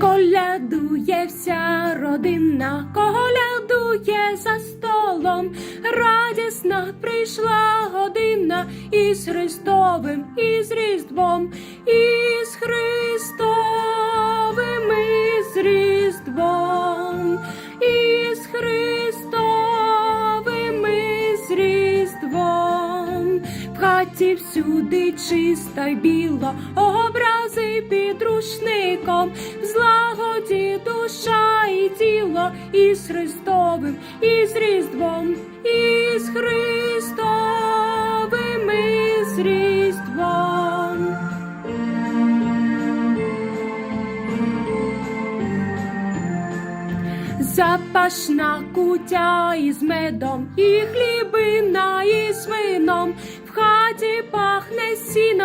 Колядує вся родина, колядує за столом. Радісна прийшла година із Христовим, із Різдвом, із Христовим, хаті всюди чисто й біло, образи під рушником, в злагоді душа і тіло, із Христовим, із Різдвом, із Христовим, із Різдвом. Запашна кутя із медом, і хлібина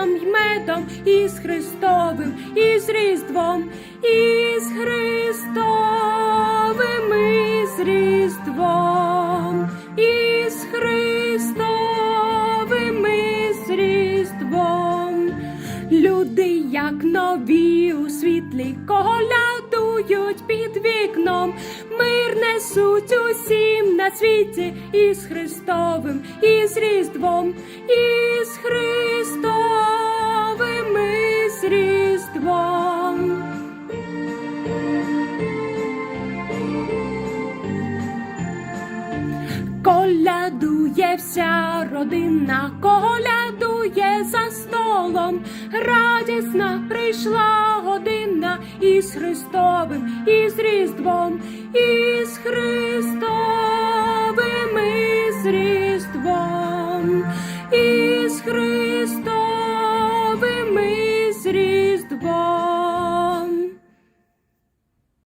сіном й медом, із Христовим, із Різдвом, із Христовим, із Різдвом, із Христовим, із Різдвом. Люди, як нові у світлі, колядують під вікном, мир несуть усім на світі, із Христовим, із Різдвом, із Христовим, Колядує вся родина, колядує за столом. Радісна прийшла година із Христовим, із Різдвом, із Христовим, із Різдвом, із Христовим, із Різдвом.